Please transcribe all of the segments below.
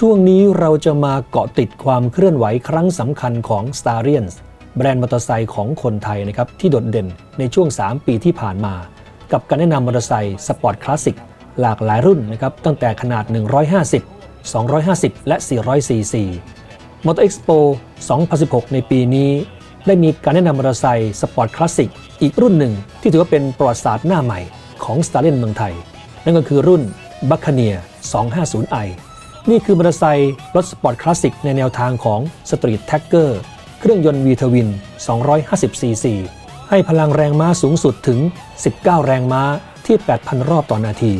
ช่วงนี้เราจะมาเกาะติดความเคลื่อนไหวครั้งสำคัญของ s t a r i a n s แบรนด์มอเตอร์ไซค์ของคนไทยนะครับที่โดดเด่นในช่วง 3 ปีที่ผ่านมา กับการแนะนำมอเตอร์ไซค์สปอร์ตคลาสสิกหลากหลายรุ่นนะครับตั้งแต่ขนาด 150 250 และ 400 cc มอเตอร์เอ็กซ์โป2016 ในปีนี้ ได้มีการแนะนำมอเตอร์ไซค์สปอร์ตคลาสสิกอีกรุ่นหนึ่ง ที่ถือว่าเป็นประวัติศาสตร์หน้าใหม่ของ s t a r i a n เมืองไทย นั่นก็คือรุ่น b u c c a n e e r 250i นี่คือมอเตอร์ไซค์รถสปอร์ตคลาสสิกในแนวทางของ Street t a g g e r เครื่องยนต์ V ทวิน 250 cc ให้พลังแรงม้าสูงสุดถึง 19 แรงม้าที่ 8,000 รอบต่อนาที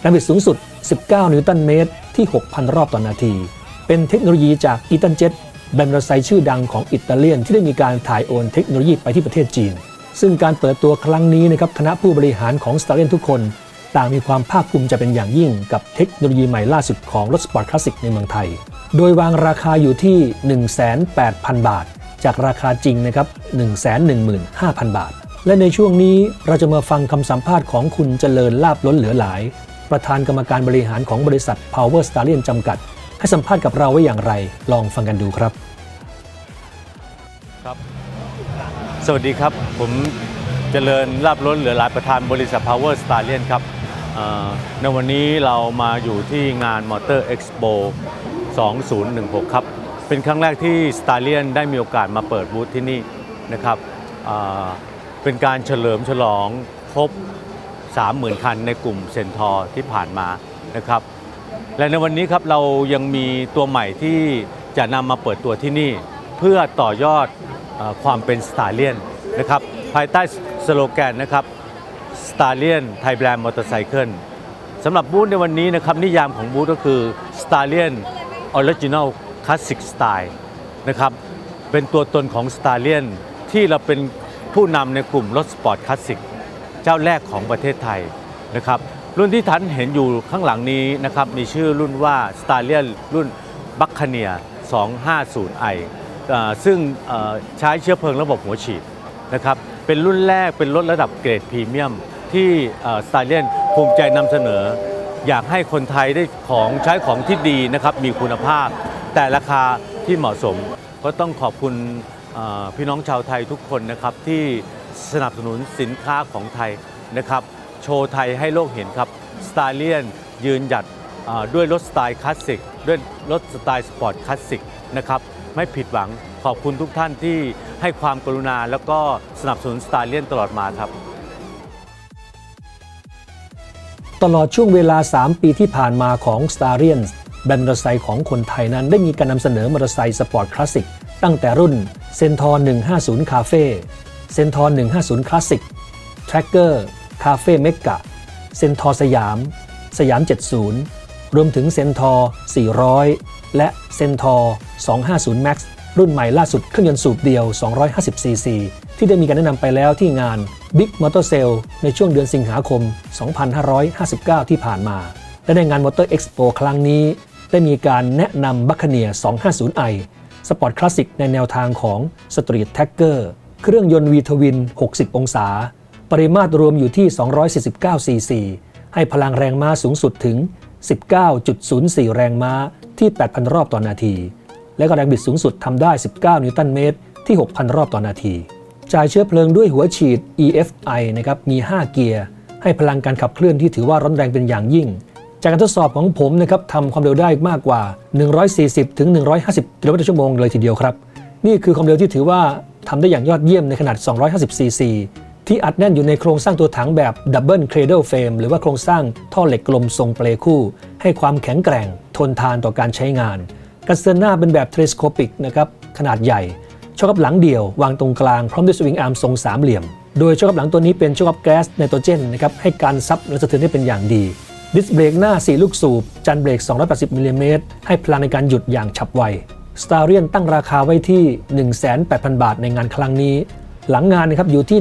แรงบิดสูงสุด 19 นิวตันเมตรที่ 6,000 รอบต่อนาที เป็นเทคโนโลยีจากอีตันเจ็ตแบรนด์มอเตอร์ไซค์ชื่อดังของอิตาเลียนที่ได้มีการถ่ายโอนเทคโนโลยีไปที่ประเทศจีน ซึ่งการเปิดตัวครั้งนี้นะครับคณะผู้บริหารของ s t a r i a n ทุกคน ต่างมีความภาคภูมิใจเป็นอย่างยิ่งกับเทคโนโลยีใหม่ล่าสุดของรถสปอร์ตคลาสสิกในเมืองไทย โดยวางราคาอยู่ที่ 1,800,000 บาท จากราคาจริงนะครับ 115,000 บาท และในช่วงนี้เราจะมาฟังคำสัมภาษณ์ของคุณเจริญลาบล้นเหลือหลาย ประธานกรรมการบริหารของบริษัท Power s t a r i a n จำกัด ให้สัมภาษณ์กับเราไว้อย่างไร ลองฟังกันดูครับ ครับ สวัสดีครับ ผมเจริญลาบล้นเหลือหลายประธานบริษัท Power Stallion ครับ ในวันนี้เรามาอยู่ที่งาน Motor Expo 2016 ครับ เป็นครั้งแรกที่ Stallion ได้มีโอกาสมาเปิดบูธที่นี่นะครับเป็นการเฉลิมฉลองครบ 30,000 คันในกลุ่มเซนทอร์ที่ผ่านมานะครับ และในวันนี้ครับเรายังมีตัวใหม่ที่จะนำมาเปิดตัวที่นี่ เพื่อต่อยอดอความเป็นสตาเลียนนะครับ ภายใต้สโลแกนนะครับ สตาร์เลียนไทยแบรนด์มอเตอร์ไซคิลสำหรับบูธในวันนี้นะครับนิยามของบูธก็คือ s t a r l i o n Original Classic Style นะครับเป็นตัวตนของ s t a r l i o n ที่เราเป็นผู้นำในกลุ่มรถสปอร์ตคลาสสิกเจ้าแรกของประเทศไทยนะครับรุ่นที่ท่านเห็นอยู่ข้างหลังนี้นะครับมีชื่อรุ่นว่า s t a r l i o n รุ่น b u c c a n e e r 250i ซึ่งใช้เชื้อเพลิงระบบหัวฉีดนะครับ เป็นรุ่นแรกเป็นรถระดับเกรดพรีเมียม ที่สไตเลียนภูมิใจนำเสนอ อยากให้คนไทยได้ของใช้ของที่ดีนะครับมีคุณภาพ แต่ราคาที่เหมาะสม ก็ต้องขอบคุณพี่น้องชาวไทยทุกคนนะครับที่สนับสนุนสินค้าของไทยนะครับ โชว์ไทยให้โลกเห็นครับสไตเลียนยืนหยัด ด้วยรถสไตล์คลาสสิกด้วยรถสไตล์สปอร์ตคลาสสิกนะครับไม่ผิดหวังขอบคุณทุกท่านที่ให้ความกรุณาแล้วก็สนับสนุนสไตเลียนตลอดมาครับ ตลอดช่วงเวลา 3 ปีที่ผ่านมาของ s t a r i a n แบรนด์มอเตอร์ไซค์ของคนไทยนั้นได้มีการนำเสนอมอเตอร์ไซค์สปอร์ตคลาสสิกตั้งแต่รุ่น c e n t o r 150 Cafe c e n t o r 150 Classic Tracker Cafe Mega c e n t o r สยาม สยาม 70 รวมถึง c e n t o r 400 และ c e n t o r 250 Max รุ่นใหม่ล่าสุดเครื่องยนต์สูบเดียว 250cc ที่ได้มีการแนะนำไปแล้วที่งาน Big Motor Sale ในช่วงเดือนสิงหาคม 2559 ที่ผ่านมา และในงาน Motor Expo ครั้งนี้ ได้มีการแนะนำ b u c c a n e e r 250i สปอร์ตคลาสสิกในแนวทางของ Street t a g g e r เครื่องยนต์ V ทวิน 60 องศา ปริมาตรรวมอยู่ที่ 249 cc ให้พลังแรงม้าสูงสุดถึง 19.04 แรงม้าที่ 8,000 รอบต่อนาที และก็แรงบิดสูงสุดทำได้ 19 นิวตันเมตรที่ 6,000 รอบต่อนาที จ่ายเชื้อเพลิงด้วยหัวฉีด EFI นะครับ มี 5 เกียร์ ให้พลังการขับเคลื่อนที่ถือว่าร้อนแรงเป็นอย่างยิ่ง จากการทดสอบของผมนะครับทำความเร็วได้มากกว่า 140ถึง150กิโลเมตรต่อชั่วโมงเลยทีเดียวครับ นี่คือความเร็วที่ถือว่าทำได้อย่างยอดเยี่ยมในขนาด 250 ซีซี ที่อัดแน่นอยู่ในโครงสร้างตัวถังแบบดับเบิลเครด e เฟรมหรือว่าโครงสร้างท่อเหล็กกลมทรงเปลคู่ ให้ความแข็งแกร่ง ทนทานต่อการใช้งานกระเซ็นหน้าเป็นแบบเทเลสโคปิกนะครับขนาดใหญ่ช็อคอัพหลังเดี่ยว วางตรงกลางพร้อมด้วยสวิงอาร์มทรงสามเหลี่ยม โดยช็อคอัพหลังตัวนี้เป็นช็อคอัพแก๊สไนโตรเจนนะครับให้การซับและสะเทือนได้เป็นอย่างดีดิสเบรกหน้า 4 ลูกสูบ จันเบรก 280มิลลิเมตรให้พลังในการหยุดอย่างฉับไว s t a r i a n ตั้งราคาไว้ที่ 18,000 บาทในงานครั้งนี้ หลังงานนะครับอยู่ที่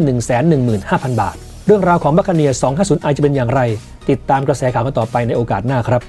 115,000 บาท เรื่องราวของบัคเนีย 250i จะเป็นอย่างไร ติดตามกระแสข่าวกันต่อไปในโอกาสหน้าครับ